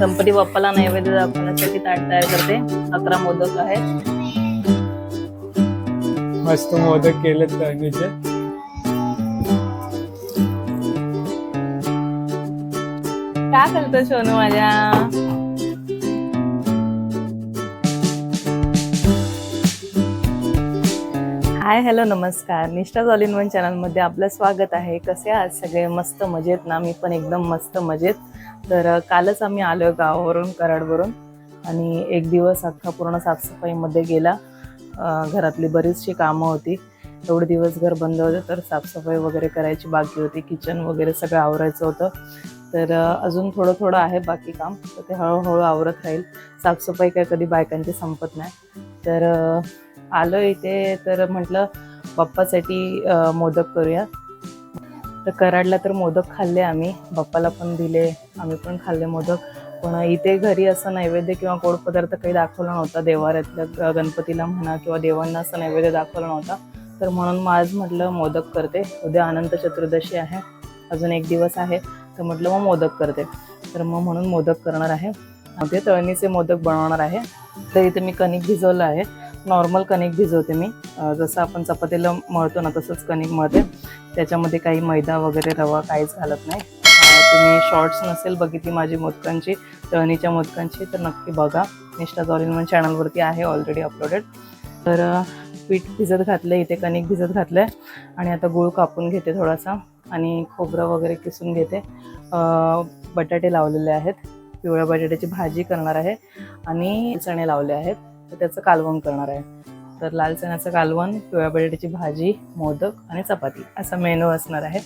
गणपती बाप्पाला नैवेद्य दाखवण्यासाठी ताट तयार करते. अकरा मोदक आहेत. मस्त मोदक केलेत तळणीचे काय करतो सोनू माझ्या? हाय हॅलो नमस्कार. निष्ठा ऑल इन वन चॅनलमध्ये आपलं स्वागत आहे. कसे आहात सगळे? मस्त मजेत ना? मी पण एकदम मस्त मजेत. तर कालच आम्ही आलो गावावरून कराडवरून आणि एक दिवस अख्खा पूर्ण साफसफाईमध्ये गेला. घरातली बरीचशी कामं होती. एवढे दिवस घर बंद होते तर साफसफाई वगैरे करायची बाकी होती. किचन वगैरे सगळं आवरायचं होतं. तर अजून थोडं थोडं आहे बाकी काम तर ते हळूहळू आवरत राहील. साफसफाई काय कधी बायकांची संपत नाही. तर आलो इथे तर म्हटलं बाप्पासाठी मोदक करूया. तर कराडला तर मोदक खाल्ले आम्ही. बाप्पाला पण दिले. आम्ही पण खाल्ले मोदक. पण इथे घरी असं नैवेद्य किंवा गोड पदार्थ काही दाखवला नव्हता. देवाऱ्यातल्या ग- गणपतीला म्हणा किंवा देवांना असं नैवेद्य दाखवला नव्हता. तर म्हणून मग आज म्हटलं मोदक करते. उद्या अनंत चतुर्दशी आहे. अजून एक दिवस आहे. तर म्हटलं मग मोदक करते. तर मग म्हणून मोदक करणार आहे. ते तळणीचे मोदक बनवणार आहे. तर इथे मी कणिक भिजवलं आहे. नॉर्मल कणिक भिजवते मी. जसं आपण चपातीला मळतो ना तसंच कणिक मळते. त्याच्यामध्ये काही मैदा वगैरे रवा काहीच घालत नाही. तुम्ही शॉर्ट्स नसेल बघितली माझी मोदकांची तळणीच्या मोदकांची तर नक्की बघा. निष्ठा जॉलिन चॅनलवरती आहे ऑलरेडी अपलोडेड तर पीठ भिजत घातलं इथे कणिक भिजत घातलं आणि आता गूळ कापून घेते थोडासा आणि खोबरं वगैरे किसून घेते. बटाटे लावलेले आहेत. पिवळ्या बटाट्याची भाजी करणार आहे. आणि चणे लावले आहेत. तर त्याचं कालवण करणार आहे. तर लाल चण्याचं कालवण पिवळ्या बटाट्याची भाजी मोदक आणि चपाती असा मेनू असणार आहे.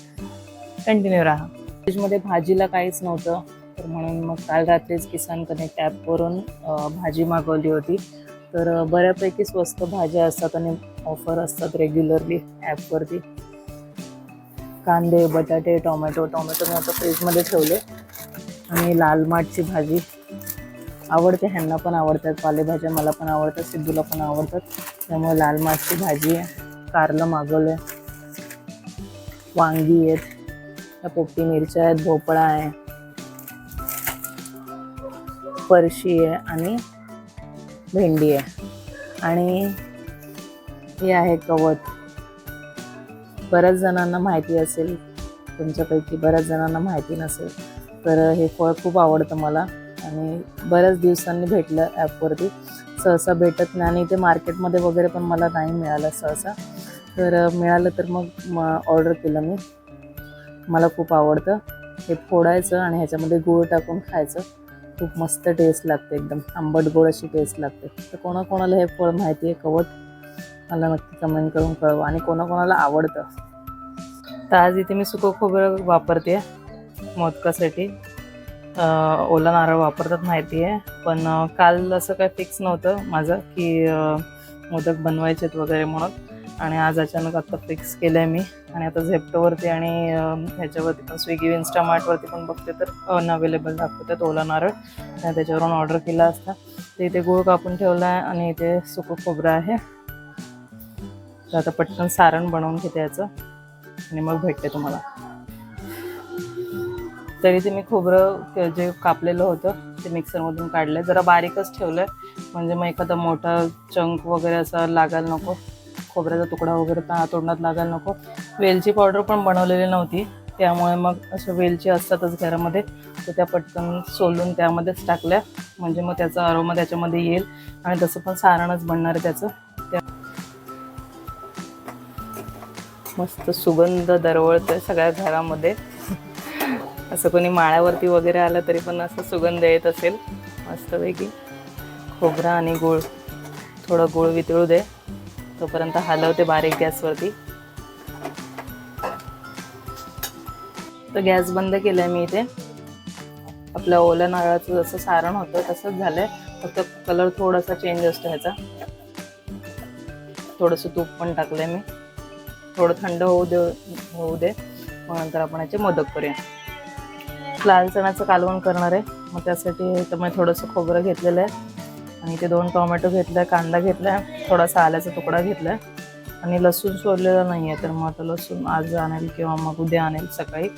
कंटिन्यू राहा. फ्रीजमध्ये भाजीला काहीच नव्हतं तर म्हणून मग काल रात्रीच किसान कनेक्ट ॲपवरून भाजी मागवली होती. तर बऱ्यापैकी स्वस्त भाज्या असतात आणि ऑफर असतात रेग्युलरली ॲपवरती कांदे बटाटे टोमॅटो टोमॅटो मी आता फ्रीजमध्ये ठेवले. आणि लाल माठची भाजी. आवडते ह्यांना पण आवडतात पालेभाज्या मला पण आवडतात सिद्धूला पण आवडतात. त्यामुळे लाल माठची भाजी आहे कारलं मागवलं. वांगी आहेत त्या पोपटी मिरच्या आहेत भोपळा आहे परशी आहे आणि भेंडी आहे. आणि हे आहे कवत बऱ्याच जणांना माहिती असेल तुमच्यापैकी बऱ्याच जणांना माहिती नसेल तर हे फळ खूप आवडतं मला. आणि बऱ्याच दिवसांनी भेटलं ॲपवरती. सहसा भेटत नाही आणि ते मार्केटमध्ये वगैरे पण मला नाही मिळालं सहसा. तर मिळालं तर मग ऑर्डर केलं मी. मला खूप आवडतं. हे फोडायचं आणि ह्याच्यामध्ये गूळ टाकून खायचं. खूप मस्त टेस्ट लागते एकदम. आंबट गोड अशी टेस्ट लागते. तर कोणाकोणाला हे फळ माहिती आहे कवट? मला नक्की कमेंट करून कळवा आणि कोणाकोणाला आवडतं. तर आज इथे मी सुकं खोबरं वापरते. मोदकासाठी. ओला नारळ वापरतात माहिती आहे पण काल असं काय फिक्स नव्हतं माझं की मोदक बनवायचेत वगैरे म्हणून. आणि आज अचानक आता फिक्स केलं आहे मी. आणि आता झेप्टोवरती आणि ह्याच्यावरती पण स्विगी इन्स्टामार्टवरती पण बघते तर अनअवेलेबल दाखवतात ओला नारळ. आणि त्याच्यावरून ऑर्डर केला असता. तर इथे गूळ कापून ठेवला आहे आणि इथे सुकं खोबरं आहे. तर आता पटकन सारण बनवून घेते याचं. आणि मग भेटते तुम्हाला. तरी ते मी खोबरं ते जे कापलेलं होतं ते मिक्सरमधून काढलं. जरा बारीकच ठेवलं म्हणजे मग एखादा मोठा चंक वगैरे असा लागायला नको. खोबऱ्याचा तुकडा वगैरे ता- तोंडात लागायला नको. वेलची पावडर पण बनवलेली नव्हती. त्यामुळे मग अशा वेलची असतातच घरामध्ये. तर त्या पटकन सोलून त्यामध्येच टाकल्या. म्हणजे मग त्याचा अरोमा त्याच्यामध्ये येईल. आणि तसं पण सारणच बनणार आहे त्याचं. त्या मस्त सुगंध दरवळतोय सगळ्या घरामध्ये. असं कोणी माळ्यावरती वगैरे आलं तरी पण असं सुगंध येत असेल मस्तपैकी. खोबरा आणि गूळ. थोडं गूळ वितळू दे. तोपर्यंत हलवते बारीक गॅसवरती. तर गॅस बंद केलाय मी इथे. आपल्या ओल्या नारळाचं जसं सारण होतं तसंच झालंय. फक्त कलर थोडासा चेंज असतो ह्याचा. थोडंसं तूप पण टाकलंय मी. थोडं थंड होऊ दे होऊ दे. मग नंतर आपण याचे मोदक करूया. लाल चण्याचं कालवण करणार आहे. मग त्यासाठी त्यामुळे थोडंसं खोबरं घेतलेलं आहे. आणि ते दोन टोमॅटो घेतलं आहे कांदा घेतला आहे थोडासा आल्याचा तुकडा घेतला आहे आणि लसूण सोडलेला नाही आहे तर मग आता लसूण आज आणेल किंवा मग उद्या आणेल सकाळी.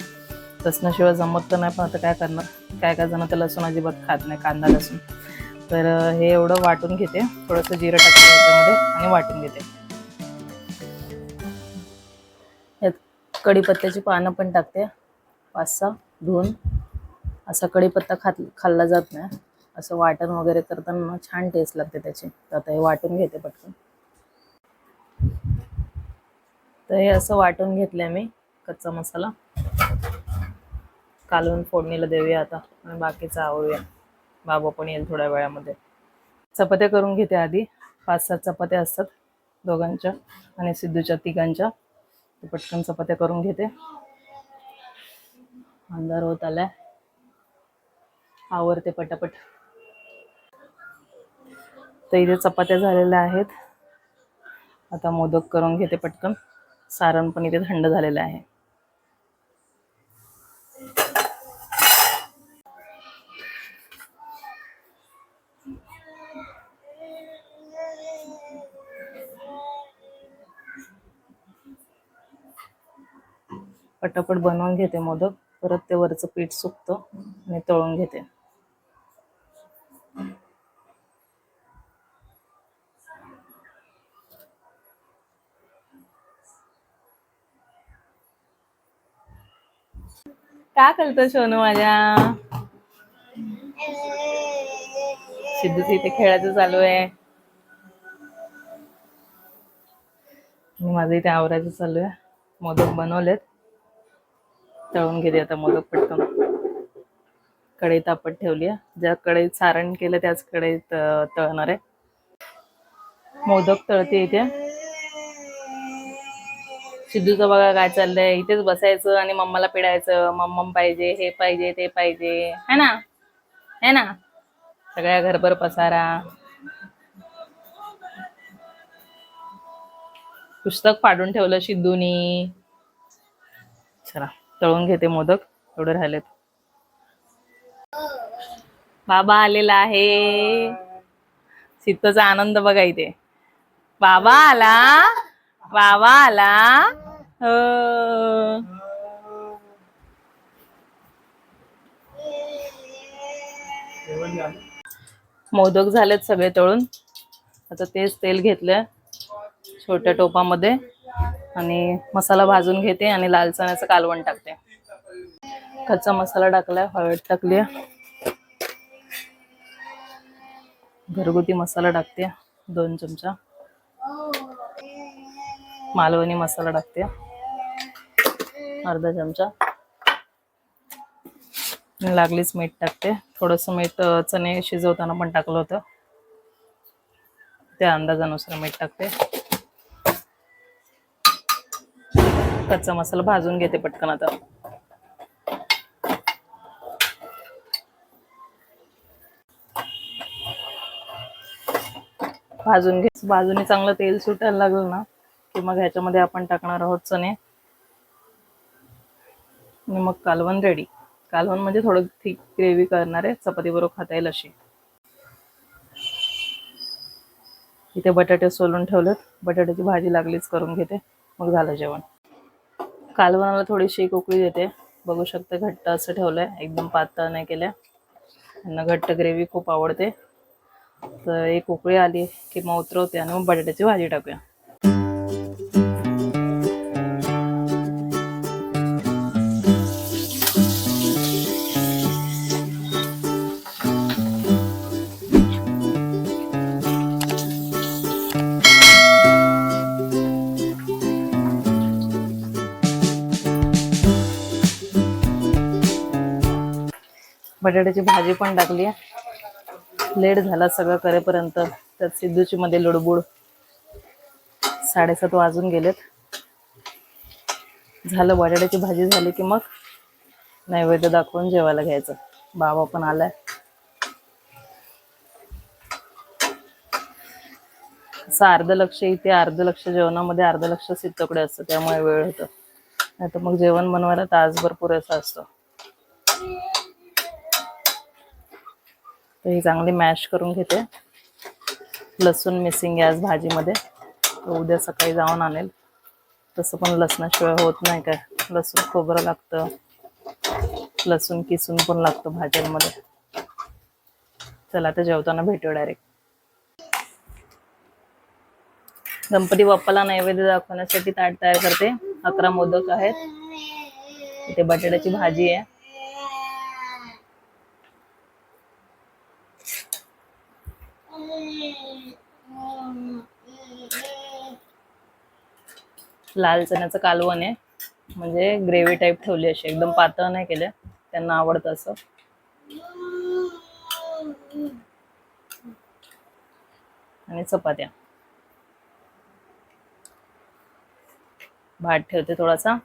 लसणाशिवाय जमत तर नाही पण आता काय करणार? काय काय जण तर लसूण अजिबात खात नाही कांदा लसूण. तर हे एवढं वाटून घेते. थोडंसं जिरं टाकते याच्यामध्ये आणि वाटून घेते. यात कढीपत्त्याची पानं पण टाकते. पाच सहा धुवून. असा कढीपत्ता खात खाल्ला जात नाही. असं वाटण वगैरे करताना छान टेस्ट लागते त्याची. तर आता हे वाटून घेते पटकन. तर हे असं वाटून घेतलंय मी कच्चा मसाला. कालवून फोडणीला देऊया आता. आणि बाकीचं आवडूया बाबा पण येईल थोड्या वेळामध्ये. चपात्या करून घेते आधी. पाच सात चपात्या असतात दोघांच्या आणि सिद्धूच्या तिघांच्या. पटकन चपात्या करून घेते. अंधार होत आलाय. आवरते पटापट. तर इथे चपात्या झालेल्या आहेत. आता मोदक करून घेते पटकन. सारण पण इथे थंड झालेलं आहे. पटापट बनवून घेते मोदक. परत ते वरचं पीठ सुकतं आणि तळून घेते. का करतो सोनू माझ्या? सिद्धूच इथे खेळायचं चालू आहे. माझं इथे आवरायचं चालू आहे. मोदक बनवलेत. तळून घेते आता मोदक पटकन. कढई तापत ठेवली आहे. ज्या कढईत सारण केलं त्याच कढईत तळणार आहे. मोदक तळते इथे. सिद्धूचं बघा काय चाललंय. इथेच बसायचं आणि मम्माला पिडायचं. मम्मम पाहिजे हे पाहिजे ते पाहिजे. है ना? है ना? सगळ्या घरभर पसारा. पुस्तक फाडून ठेवलं सिद्धूनी. चला तळून घेते मोदक. एवढे राहिलेत. बाबा आलेला आहे. सिद्धचा आनंद बघा इथे. बाबा आला? बाबा आला? मोदक झालेत सगळे तळून. आता तेच तेल घेतलंय छोट्या टोपामध्ये. आणि मसाला भाजून घेते आणि लाल चण्याचं कालवण टाकते. कच्चा मसाला टाकलाय हळद टाकली घरगुती मसाला टाकते दोन चमचा. मालवणी मसाला टाकते. अर्धा चमचा. लागलीच मीठ टाकते. थोडंसं मीठ चणे शिजवताना पण टाकलं होतं. त्या अंदाजानुसार मीठ टाकते. कच्चा मसाला भाजून घेते पटकन आता. भाजून घे. भाजून चांगलं तेल सुटायला लागलं ना की मग ह्याच्यामध्ये आपण टाकणार आहोत चणे. मग कालवण रेडी कालवण म्हणजे थोडं थिक ग्रेव्ही करणार आहे चपाती बरोबर खाता येईल अशी. इथे बटाटे सोलून ठेवलेत. बटाट्याची भाजी लागलीच करून घेते. मग झालं जेवण. कालवणाला थोडीशी एक उकळी देते. बघू शकते घट्ट असं ठेवलंय. एकदम पातळ नाही केलं त्यांना घट्ट ग्रेव्ही खूप आवडते. तर एक उकळी आली की मग उतरवते आणि मग बटाट्याची भाजी टाकूया. बटाट्याची भाजी पण टाकली आहे. लेट झाला सगळं करेपर्यंत. त्यात सिद्धूची मध्ये लुडबुड. साडेसात वाजून गेलेत. झालं बटाट्याची भाजी झाली की मग नैवेद्य दाखवून जेवायला घ्यायचं. बाबा पण आलाय. असं अर्ध लक्ष इथे अर्ध लक्ष जेवणामध्ये अर्ध लक्ष सिद्धकडे असतं? त्यामुळे वेळ होतं. नाही तर मग जेवण बनवायला तासभर पुरेसा असतो. तर ही चांगली मॅश करून घेते. लसूण मिसिंग आहे आज भाजीमध्ये. तर उद्या सकाळी जाऊन आणेल. तसं पण लसणाशिवाय होत नाही काय. लसूण खोबरं लागतं. लसूण किसून पण लागतो भाज्यांमध्ये. चला आता जेवताना भेटू डायरेक्ट गणपती बाप्पाला नैवेद्य दाखवण्यासाठी ताट तयार करते. अकरा मोदक आहेत. इथे बटाट्याची भाजी आहे. लाल चण्याचं कालवण आहे. म्हणजे ग्रेव्ही टाईप ठेवली अशी एकदम पातळ नाही केलं. त्यांना आवडतं असं. आणि चपात्या. भात ठेवते थोडासा.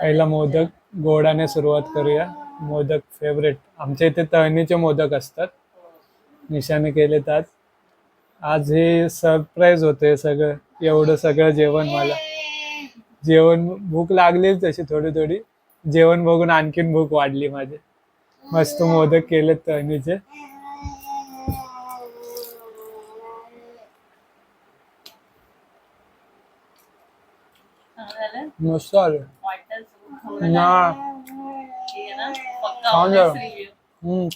पहिला मोदक गोडाने सुरुवात करूया. मोदक फेवरेट आमच्या इथे तळणीचे मोदक असतात. निशाने केलेत आज. आज हे सरप्राईज होते सगळं. एवढं सगळं जेवण मला. जेवण भूक लागली तशी थोडी थोडी. जेवण बघून आणखीन भूक वाढली माझी. मस्त मोदक केलेत तळणीचे. मस्त आलं.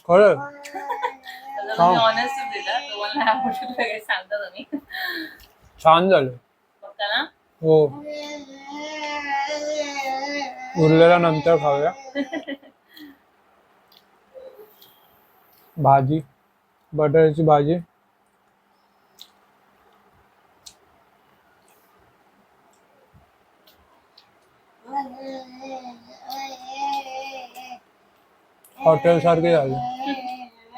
खरं honest दिला तुम्हाला आवडलं काही सांगता तुम्ही छान झालं पक्का ना हो उरलेला नंतर खाऊया भाजी बटाट्याची भाजी हॉटेल सारखी झाले.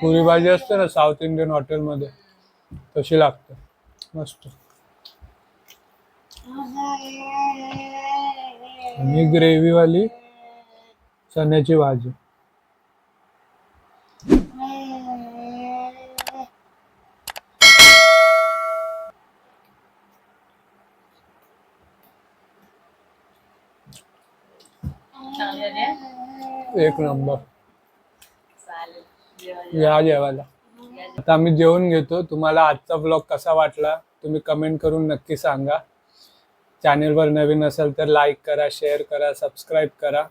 पुरी भाजी असते ना साऊथ इंडियन हॉटेलमध्ये तशी लागते. मस्त. आणि ग्रेव्ही वाली चण्याची भाजी. एक नंबर. या जेवायला आता आम्ही जेवून घेतो. तुम्हाला आजचा ब्लॉग कसा वाटला तुम्ही कमेंट करून नक्की सांगा. चॅनेलवर नवीन असेल तर लाईक करा शेअर करा सबस्क्राईब करा.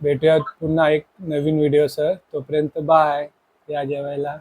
भेटूयात पुन्हा एक नवीन व्हिडिओसह तोपर्यंत बाय या जेवायला.